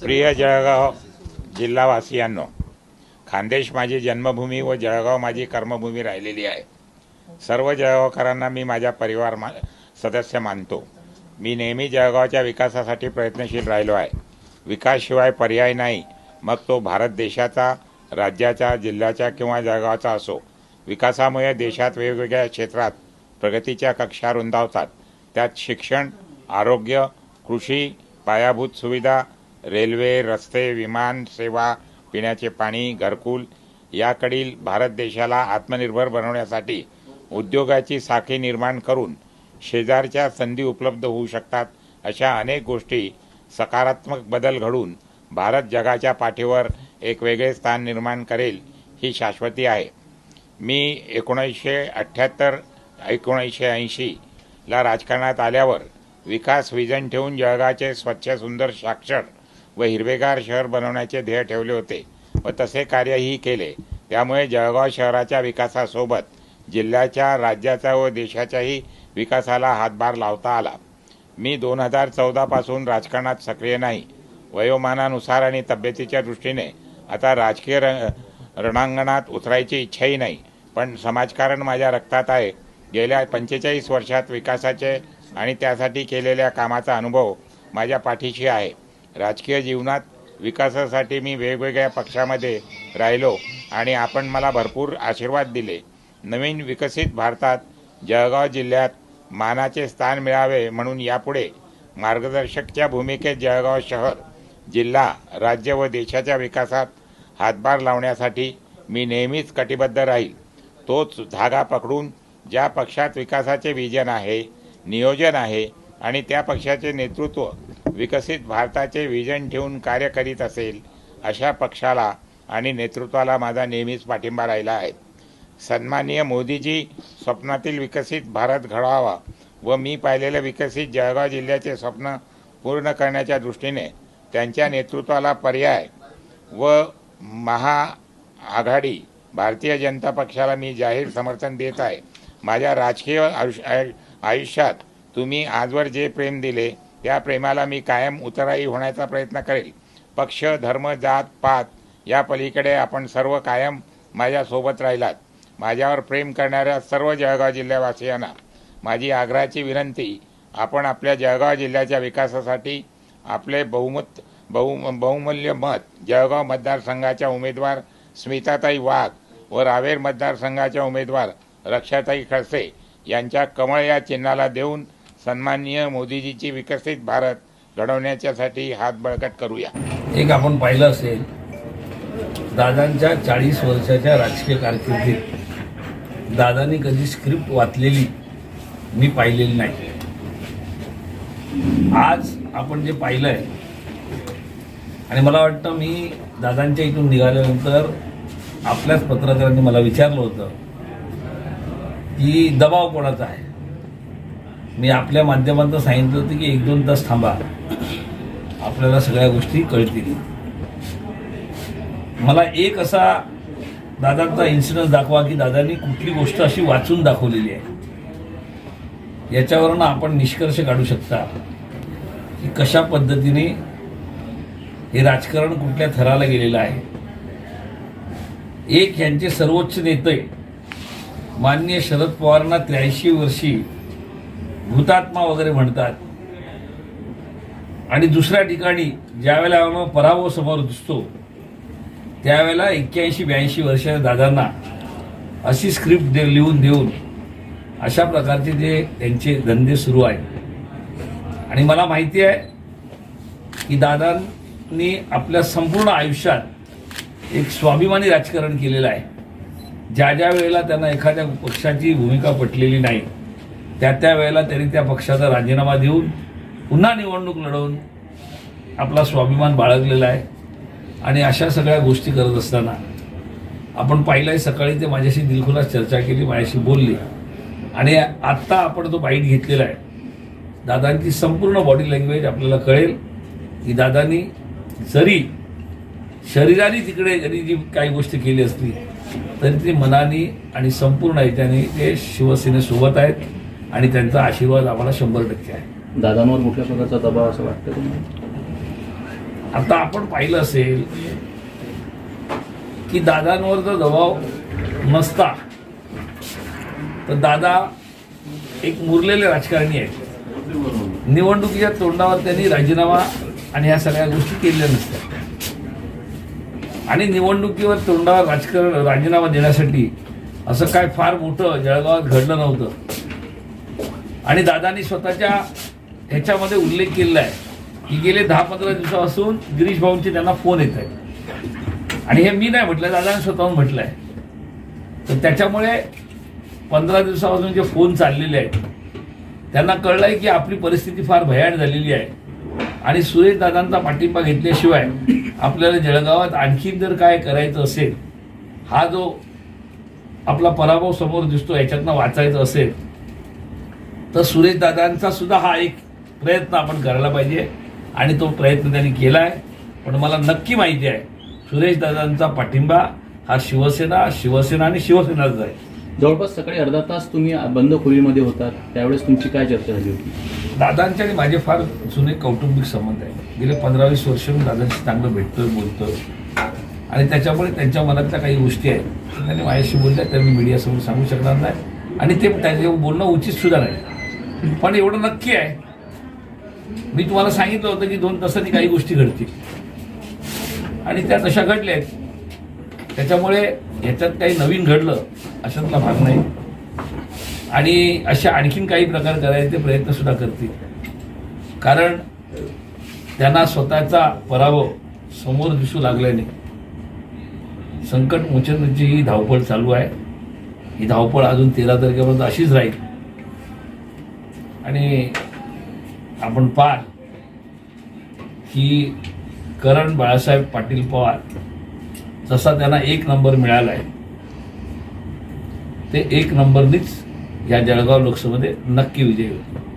प्रिय जळगाव जिल्हावासियांनो खानदेश माझी जन्मभूमी व जळगाव माझी कर्मभूमी राहिलेली आहे. सर्व जळगावकरांना मी माझ्या परिवार मा सदस्य मानतो. मी नेहमी जळगावच्या विकासासाठी प्रयत्नशील राहिलो आहे. विकासशिवाय पर्याय नाही. मग तो भारत देशाचा राज्याचा जिल्ह्याचा किंवा जळगावचा असो. विकासामुळे देशात वेगवेगळ्या क्षेत्रात प्रगतीच्या कक्षा रुंदावतात. त्यात शिक्षण आरोग्य कृषी पायाभूत सुविधा रेल्वे रस्ते विमान सेवा पिण्याचे पाणी घरकुल याकडील भारत देशाला आत्मनिर्भर बनवण्यासाठी उद्योगाची साखळी निर्माण करून शेजारच्या संधी उपलब्ध होऊ शकतात अशा अनेक गोष्टी सकारात्मक बदल घडून भारत जगाच्या पाठीवर एक वेगळे स्थान निर्माण करेल ही शाश्वती आहे. मी एकोणीसशे अठ्ठ्याहत्तर एकोणीसशे ऐंशीला राजकारणात आल्यावर विकास विजन ठेवून जगाचे स्वच्छ सुंदर साक्षर व हिरवेगार शहर बनवण्याचे ध्येय ठेवले होते व तसे कार्यही केले. त्यामुळे जळगाव शहराच्या विकासासोबत जिल्ह्याच्या राज्याचा व देशाच्याही विकासाला हातभार लावता आला. मी दोन हजार चौदापासून राजकारणात सक्रिय नाही. वयोमानानुसार आणि तब्येतीच्या दृष्टीने आता राजकीय रंग रणांगणात उतरायची इच्छाही नाही. पण समाजकारण माझ्या रक्तात आहे. गेल्या पंचेचाळीस वर्षात विकासाचे आणि त्यासाठी केलेल्या कामाचा अनुभव माझ्या पाठीशी आहे. राजकीय जीवनात विकासासाठी मी वेगवेगळ्या पक्षामध्ये राहिलो आणि आपण मला भरपूर आशीर्वाद दिले. नवीन विकसित भारतात जळगाव जिल्ह्यात मानाचे स्थान मिळावे म्हणून यापुढे मार्गदर्शकच्या भूमिकेत जळगाव शहर जिल्हा राज्य व देशाच्या विकासात हातभार लावण्यासाठी मी नेहमीच कटिबद्ध राहील. तोच धागा पकडून ज्या पक्षात विकासाचे विजन आहे नियोजन आहे आणि त्या पक्षाचे नेतृत्व विकसित भारताचे विजन ठेवून कार्य करीत असेल अशा पक्षाला आणि नेतृत्वाला माझा नेहमीच पाठिंबा राहिला आहे. सन्माननीय मोदीजी स्वप्नातील विकसित भारत घडावा व मी पाहिलेलं विकसित जळगाव जिल्ह्याचे स्वप्न पूर्ण करण्याच्या दृष्टीने त्यांच्या नेतृत्वाला पर्याय व महाआघाडी भारतीय जनता पक्षाला मी जाहीर समर्थन देत आहे. माझ्या राजकीय आयुष्य आयुष्यात तुम्ही आजवर जे प्रेम दिले त्या प्रेमाला मी कायम उतराई होण्याचा प्रयत्न करेल. पक्ष धर्म जात पात या पलीकडे आपण सर्व कायम माझ्यासोबत राहिलात. माझ्यावर प्रेम करणाऱ्या सर्व जळगाव जिल्ह्यावासियांना माझी आग्रहाची विनंती आपण आपल्या जळगाव जिल्ह्याच्या विकासासाठी आपले बहुमत बहु बहुमूल्य मत जळगाव मतदारसंघाच्या उमेदवार स्मिताताई वाघ व रावेर मतदारसंघाच्या उमेदवार रक्षाताई खडसे यांच्या कमळ या चिन्हाला देऊन सन्माननीय मोदीजीची विकसित भारत घडवण्याच्यासाठी हात बळकट करूया. एक आपण पाहिलं असेल दादांच्या चाळीस वर्षाच्या राजकीय कारकिर्दीत दादांनी कधी स्क्रिप्ट वाचलेली मी पाहिलेली नाही. आज आपण जे पाहिलंय आणि मला वाटतं मी दादांच्या इथून निघाल्यानंतर आपल्याच पत्रकारांनी मला विचारलं होतं की दबाव कोणाचा आहे? मी आपल्या माध्यमातून सांगितलं होतं की एक दोन तास थांबा. आपल्याला सगळ्या गोष्टी कळतील. मला एक असा दादांचा इन्सिडन्स दाखवा की दादांनी कुठली गोष्ट अशी वाचून दाखवलेली आहे. याच्यावरून आपण निष्कर्ष काढू शकता की कशा पद्धतीने हे राजकारण कुठल्या थराला गेलेलं आहे. एक यांचे सर्वोच्च नेते माननीय शरद पवारांना त्र्याऐंशी वर्षी भूतात्मा वगैरे म्हणतात. आणि दुसऱ्या ठिकाणी ज्यावेळेला आम्हाला पराभव समोर दिसतो त्यावेळेला एक्क्याऐंशी ब्याऐंशी वर्षाच्या दादांना अशी स्क्रिप्ट दे लिहून देऊन अशा प्रकारचे जे त्यांचे धंदे सुरू आहेत. आणि मला माहिती आहे की दादांनी आपल्या संपूर्ण आयुष्यात एक स्वाभिमानी राजकारण केलेलं आहे. ज्या ज्या वेळेला त्यांना एखाद्या पक्षाची भूमिका पटलेली नाही त्या त्या वेळेला त्यांनी त्या पक्षाचा राजीनामा देऊन पुन्हा निवडणूक लढवून आपला स्वाभिमान बाळगलेला आहे. आणि अशा सगळ्या गोष्टी करत असताना आपण पाहिलंय सकाळी ते माझ्याशी दिलखुलास चर्चा केली माझ्याशी बोलली. आणि आत्ता आपण तो बाईट घेतलेला आहे. दादांची संपूर्ण बॉडी लँग्वेज आपल्याला कळेल की दादांनी जरी शरीराने तिकडे जरी जी काही गोष्टी केली असली तरी ती मनाने आणि संपूर्ण याच्याने ते शिवसेनेसोबत आहेत. आणि त्यांचा आशीर्वाद आम्हाला शंभर टक्के आहे. दादांवर कुठल्या प्रकारचा दबाव असं वाटतं तुम्हाला? आता आपण पाहिलं असेल की दादांवर जर दबाव नसता तर दादा एक मुरलेले राजकारणी आहेत. निवडणुकीच्या तोंडावर त्यांनी राजीनामा आणि ह्या सगळ्या गोष्टी केलेल्या नसत्या आणि निवडणुकीवर तोंडावर राजकारण राजीनामा देण्यासाठी असं काय फार मोठं जळगावात घडलं नव्हतं. आणि दादांनी स्वतःच्या ह्याच्यामध्ये उल्लेख केलेला आहे की गेले दहा पंधरा दिवसापासून गिरीश भाऊंचे त्यांना फोन येत आहेत. आणि हे मी नाही म्हटलं दादाने स्वतःहून म्हटलं आहे तर त्याच्यामुळे पंधरा दिवसापासून जे फोन चाललेले आहेत त्यांना कळलं आहे की आपली परिस्थिती फार भयाड झालेली आहे. आणि सुरेश दादांचा पाठिंबा घेतल्याशिवाय आपल्याला जळगावात आणखीन जर काय करायचं असेल हा जो आपला पराभव समोर दिसतो याच्यातनं वाचायचं असेल तर सुरेश दादांचा सुद्धा हा एक प्रयत्न आपण करायला पाहिजे. आणि तो प्रयत्न त्यांनी केला आहे पण मला नक्की माहिती आहे सुरेश दादांचा पाठिंबा हा शिवसेना शिवसेना आणि शिवसेनाचा आहे. जवळपास सकाळी अर्धा तास तुम्ही बंद खोलीमध्ये होतात. त्यावेळेस तुमची काय चर्चा झाली होती? दादांचे आणि माझे फार जुने कौटुंबिक संबंध आहेत. गेले पंधरा वीस वर्ष मी दादांशी चांगलं भेटतोय बोलतोय. आणि त्याच्यामुळे त्यांच्या मनातल्या काही गोष्टी आहेत. त्या त्यांनी माझ्याशी बोलल्या त्या मी मीडियासमोर सांगू शकणार नाही. आणि ते त्यांचे बोलणं उचित सुद्धा नाही. पण एवढं नक्की आहे. मी तुम्हाला सांगितलं होतं की दोन तासांनी काही गोष्टी घडतील. आणि त्या तशा घडल्या आहेत. त्याच्यामुळे ह्याच्यात काही नवीन घडलं अशातला भाग नाही. आणि अशा आणखीन काही प्रकार करायचे प्रयत्नसुद्धा करतील. कारण त्यांना स्वतःचा पराभव समोर दिसू लागल्याने संकट मोचनची ही धावपळ चालू आहे. ही धावपळ अजून तेरा तारखेपर्यंत अशीच राहील. आणि आपण पाहाल की करण बाळासाहेब पाटील पवार जसा त्यांना एक नंबर मिळाला आहे ते एक नंबरनीच या जळगाव लोकसभेमध्ये नक्की विजयी होतील.